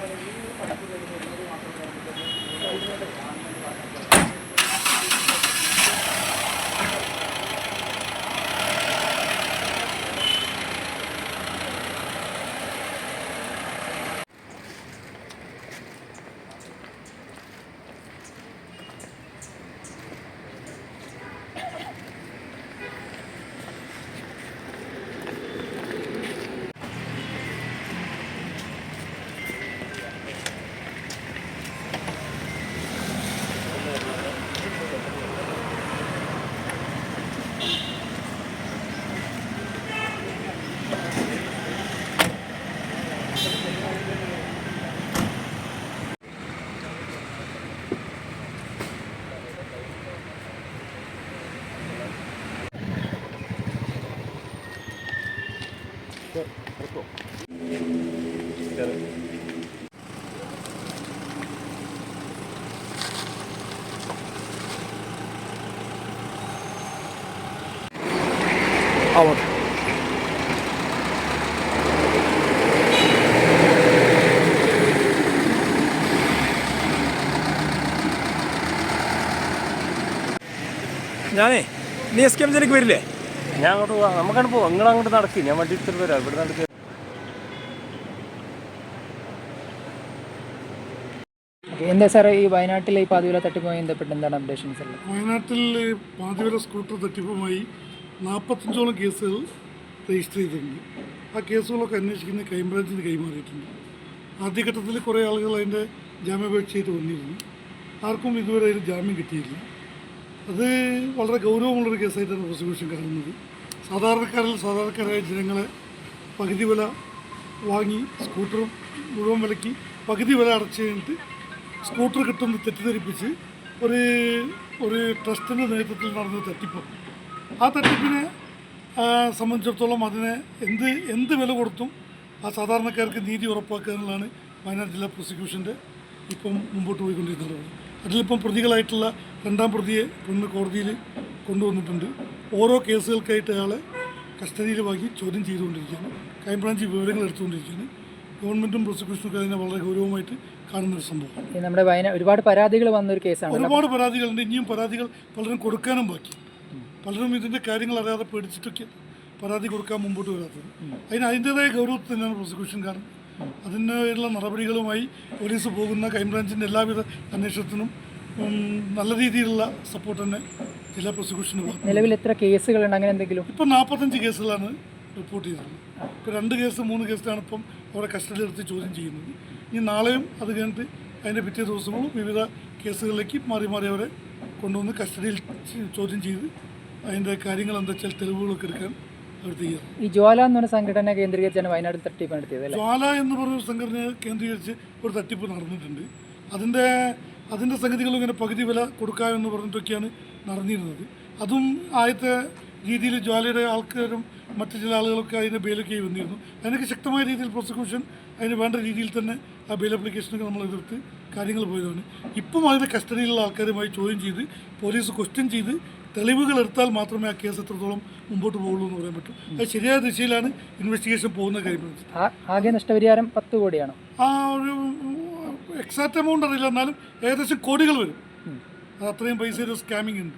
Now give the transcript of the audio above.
para അങ്ങോട്ട് ഞാനേ നീ എസ് കെ എം ജിയിലേക്ക് വരില്ലേ? ഞാൻ അങ്ങോട്ട് പോവാം. നമുക്കങ്ങോട്ട് പോവാം. നിങ്ങൾ അങ്ങോട്ട് നടക്കി. ഞാൻ വണ്ടി എടുത്തിട്ട് വരാം. ഇവിടെ നടക്കുക എന്താ സാറേ ഈ വയനാട്ടിലെ ഈ പാതിവില തട്ടിപ്പുമായി ബന്ധപ്പെട്ട് എന്താണ് അപ്ഡേഷൻസ് ഉള്ളത്? വയനാട്ടിൽ പാതിവില സ്കൂട്ടർ തട്ടിപ്പുമായി നാൽപ്പത്തഞ്ചോളം കേസുകൾ രജിസ്റ്റർ ചെയ്തിട്ടുണ്ട്. ആ കേസുകളൊക്കെ അന്വേഷിക്കുന്ന ക്രൈംബ്രാഞ്ചിന് കൈമാറിയിട്ടുണ്ട്. ആദ്യഘട്ടത്തിൽ കുറേ ആളുകൾ അതിന്റെ ജാമ്യാപേക്ഷയായിട്ട് വന്നിരുന്നു. ആർക്കും ഇതുവരെ അതിന് ജാമ്യം കിട്ടിയില്ല. അത് വളരെ ഗൗരവമുള്ളൊരു കേസായിട്ടാണ് പ്രോസിക്യൂഷൻ കാണുന്നത് സാധാരണക്കാരിൽ സാധാരണക്കാരായ ജനങ്ങളെ പകുതി വില വാങ്ങി സ്കൂട്ടർ മുഴുവൻ വിലയ്ക്ക് പകുതി വില അടച്ചു കഴിഞ്ഞിട്ട് സ്കൂട്ടർ കിട്ടുമെന്ന് തെറ്റിദ്ധരിപ്പിച്ച് ഒരു ഒരു ട്രസ്റ്റിന്റെ നേതൃത്വത്തിൽ നടന്ന തട്ടിപ്പ്. ആ തട്ടിപ്പിനെ സംബന്ധിച്ചിടത്തോളം അതിനെ എന്ത് എന്ത് വില കൊടുത്തും ആ സാധാരണക്കാർക്ക് നീതി ഉറപ്പാക്കുക എന്നുള്ളതാണ് വയനാട് ജില്ലാ പ്രോസിക്യൂഷന്റെ ഇപ്പം മുമ്പോട്ട് പോയിക്കൊണ്ടിരിക്കുന്നത്. അതിലിപ്പം പ്രതികളായിട്ടുള്ള രണ്ടാം പ്രതിയെ ഇന്ന് കോടതിയിൽ കൊണ്ടുവന്നിട്ടുണ്ട്. ഓരോ കേസുകൾക്കായിട്ട് അയാളെ കസ്റ്റഡിയിൽ വാങ്ങി ചോദ്യം ചെയ്തുകൊണ്ടിരിക്കുകയാണ്. ക്രൈംബ്രാഞ്ച് വിവരങ്ങൾ എടുത്തുകൊണ്ടിരിക്കുകയാണ്. ഗവൺമെന്റും പ്രോസിക്യൂഷനും ഒക്കെ അതിനെ വളരെ ഗൗരവമായിട്ട് കാണുന്നൊരു സംഭവം ഈ നമ്മുടെ വയനാട് ഒരുപാട് പരാതികൾ വന്ന ഒരു കേസാണ് ഒരുപാട് പരാതികളുണ്ട്. ഇനിയും പരാതികൾ പലരും കൊടുക്കാനും ബാക്കി. പലരും ഇതിന്റെ കാര്യങ്ങൾ അറിയാതെ പേടിച്ചിട്ടൊക്കെ പരാതി കൊടുക്കാൻ മുമ്പോട്ട് വരാത്തത്. അതിന് അതിന്റെതായ ഗൗരവത്തിൽ തന്നെയാണ് പ്രോസിക്യൂഷൻ കാരണം അതിനുള്ള നടപടികളുമായി പോലീസ് പോകുന്ന ക്രൈംബ്രാഞ്ചിന്റെ എല്ലാവിധ അന്വേഷണത്തിനും നല്ല രീതിയിലുള്ള സപ്പോർട്ട് തന്നെ ജില്ലാ പ്രോസിക്യൂഷന് നിലവിൽ എത്ര കേസുകളുണ്ട്? അങ്ങനെ എന്തെങ്കിലും? ഇപ്പം നാൽപ്പത്തഞ്ച് കേസുകളാണ് റിപ്പോർട്ട് ചെയ്തിട്ടുള്ളത്. ഇപ്പോൾ രണ്ട് കേസ് മൂന്ന് കേസിലാണ് ഇപ്പം അവരെ കസ്റ്റഡി എടുത്ത് ചോദ്യം ചെയ്യുന്നത്. ഇനി നാളെയും അത് കഴിഞ്ഞിട്ട് അതിന്റെ പിറ്റേ ദിവസങ്ങളും വിവിധ കേസുകളിലേക്ക് മാറി മാറി അവരെ കൊണ്ടുവന്ന് കസ്റ്റഡിയിൽ ചോദ്യം ചെയ്ത് അതിന്റെ കാര്യങ്ങൾ എന്താ വെച്ചാൽ തെളിവുകളൊക്കെ എടുക്കാൻ ഈ ജ്വാല എന്ന് പറഞ്ഞ സംഘടന കേന്ദ്രീകരിച്ചാണ് വയനാട്ടിൽ തട്ടിപ്പ് നടത്തിയത് ജ്വാല എന്ന് പറഞ്ഞ സംഘടന കേന്ദ്രീകരിച്ച് ഒരു തട്ടിപ്പ് നടന്നിട്ടുണ്ട്. അതിന്റെ അതിന്റെ സംഗതികൾ ഇങ്ങനെ പകുതി വില കൊടുക്കാമെന്ന് പറഞ്ഞിട്ടൊക്കെയാണ് നടന്നിരുന്നത്. അതും ആദ്യത്തെ രീതിയിൽ ജ്വാലയുടെ ആൾക്കാരും മറ്റു ചില ആളുകളൊക്കെ അതിന്റെ ബെയിലൊക്കെ വന്നിരുന്നു. അതിനൊക്കെ ശക്തമായ രീതിയിൽ പ്രോസിക്യൂഷൻ അതിന് വേണ്ട രീതിയിൽ തന്നെ ആ ബെയിൽ അപ്ലിക്കേഷനൊക്കെ നമ്മൾ എതിർത്ത് കാര്യങ്ങൾ പോയതാണ്. ഇപ്പം അതിന്റെ കസ്റ്റഡിയിലുള്ള ആൾക്കാരുമായി ചോദ്യം ചെയ്ത് പോലീസ് ക്വസ്റ്റ്യൻ ചെയ്ത് തെളിവുകൾ എടുത്താൽ മാത്രമേ ആ കേസ് എത്രത്തോളം മുമ്പോട്ട് പോകുള്ളൂ എന്ന് പറയാൻ പറ്റൂ. അത് ശരിയായ ദിശയിലാണ് ഇൻവെസ്റ്റിഗേഷൻ പോകുന്ന കാര്യം. ആകെ നഷ്ടപരിഹാരം പത്ത് കോടിയാണ്? ആ ഒരു എക്സാക്റ്റ് എമൗണ്ട് അറിയില്ല. എന്നാലും ഏകദേശം കോടികൾ വരും. അത് അത്രയും പൈസ ഒരു സ്കാമിംഗ് ഉണ്ട്.